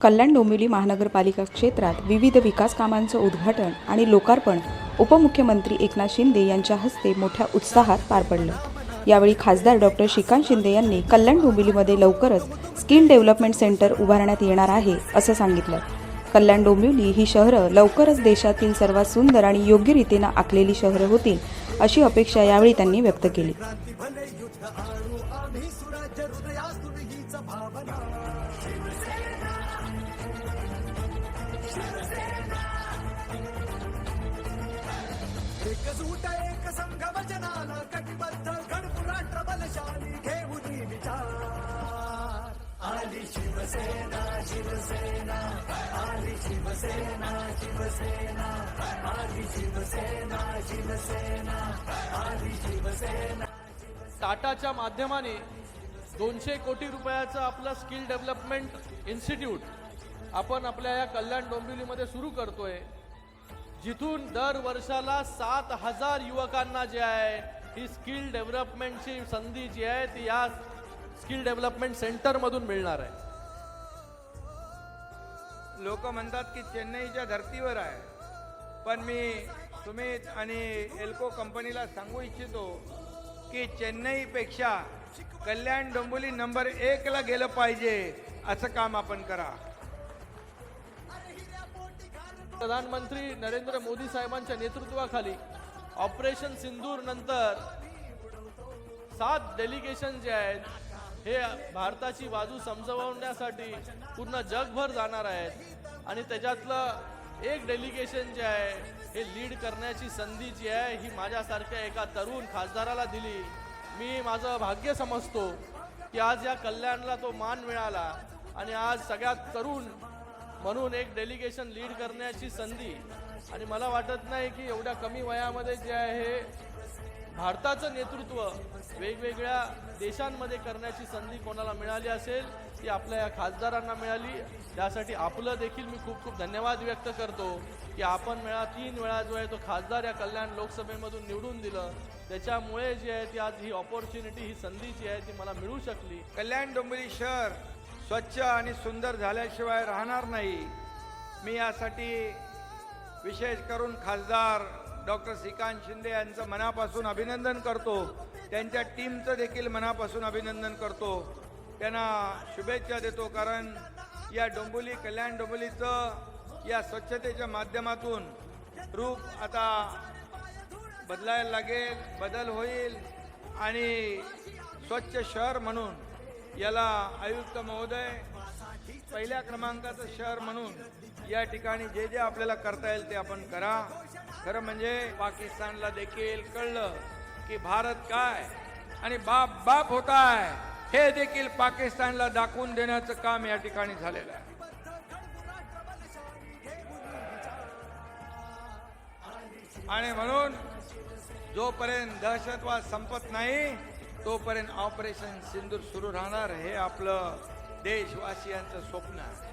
कल्याण डोंबिवली महानगरपालिका क्षेत्रात विविध विकास कामांचं उद्घाटन आणि लोकार्पण उपमुख्यमंत्री एकनाथ शिंदे यांच्या हस्ते मोठ्या उत्साहात पार पडलं. यावेळी खासदार डॉक्टर श्रीकांत शिंदे यांनी कल्याण डोंबिवलीमध्ये लवकरच स्किल डेव्हलपमेंट सेंटर उभारण्यात येणार आहे असं सांगितलं. कल्याण डोंबिवली ही शहरं लवकरच देशातील सर्वात सुंदर आणि योग्य रीतीनं आखलेली शहरं होतील अशी अपेक्षा यावेळी त्यांनी व्यक्त केली. एकजूट एक संघ वचनाला कटिबद्ध गणपू राष्ट्र बलशाली घेऊन विचार. आली शिवसेना शिवसेना आली शिवसेना शिवसेना आली शिवसेना शिवसेना आली शिवसेना. टाटाच्या माध्यमाने दोनशे कोटी रुपयाचं आपलं स्किल डेव्हलपमेंट इन्स्टिट्यूट आपण आपल्या या कल्याण डोंबिवलीमध्ये सुरू करतोय. जिथून दर वर्षाला सात हजार युवकांना जे आहे ही स्किल डेव्हलपमेंटची संधी जी आहे ती या स्किल डेव्हलपमेंट सेंटरमधून मिळणार आहे. लोक म्हणतात की चेन्नईच्या धर्तीवर आहे. पण मी तुम्ही आणि एल्को कंपनीला सांगू इच्छितो की चेन्नईपेक्षा कल्याण डोंबोली नंबर एकला गेलं पाहिजे. असं काम आपण करा. प्रधानमंत्री नरेंद्र मोदी साहेबांच्या नेतृत्वाखाली ऑपरेशन सिंदूर नंतर सात डेलिगेशन जे आहेत हे भारताची बाजू समजवण्यासाठी पूर्ण जगभर जाणार आहेत. आणि त्याच्यातलं एक डेलिगेशन जे आहे हे लीड करण्याची संधी जी आहे ही माझ्यासारख्या एका तरुण खासदाराला दिली. मी माझं भाग्य समजतो की आज या कल्याणला तो मान मिळाला आणि आज सगळ्यात तरुण म्हणून एक डेलिगेशन लीड करण्याची संधी. आणि मला वाटत नाही की एवढ्या कमी वयामध्ये जे आहे भारताचं नेतृत्व वेगवेगळ्या देशांमध्ये करण्याची संधी कोणाला मिळाली असेल ती आपल्या या खासदारांना मिळाली. त्यासाठी आपलं देखील मी खूप खूप धन्यवाद व्यक्त करतो की आपण वेळा तीन वेळा जो आहे तो खासदार या कल्याण लोकसभेमधून निवडून दिलं. त्याच्यामुळे जी आहे ती आज ही ऑपॉर्च्युनिटी ही संधी जी आहे ती मला मिळू शकली. कल्याण डोंबिवली शहर स्वच्छ आणि सुंदर झाल्याशिवाय राहणार नाही. मी यासाठी विशेष करून खासदार डॉक्टर श्रीकांत शिंदे यांचं मनापासून अभिनंदन करतो. त्यांच्या टीमचं देखील मनापासून अभिनंदन करतो. त्यांना शुभेच्छा देतो कारण या डोंबोली कल्याण डोंबोलीचं या स्वच्छतेच्या माध्यमातून रूप आता बदलायला लागेल बदल होईल. आणि स्वच्छ शहर म्हणून याला आयुक्त महोदय पहिल्या क्रमांकाचं शहर म्हणून या ठिकाणी जे जे आपल्याला करता येईल ते आपण करा. खरं म्हणजे पाकिस्तानला देखील कळलं की भारत काय आणि बाप बाप होता आहे. हे देखील पाकिस्तानला दाखवून देण्याचं काम या ठिकाणी झालेलं आहे. आणि म्हणून जोपर्यंत दहशतवाद संपत नाही तोपर्यंत ऑपरेशन सिंदूर सुरू राहणार हे आपलं देशवासियांचं स्वप्न आहे.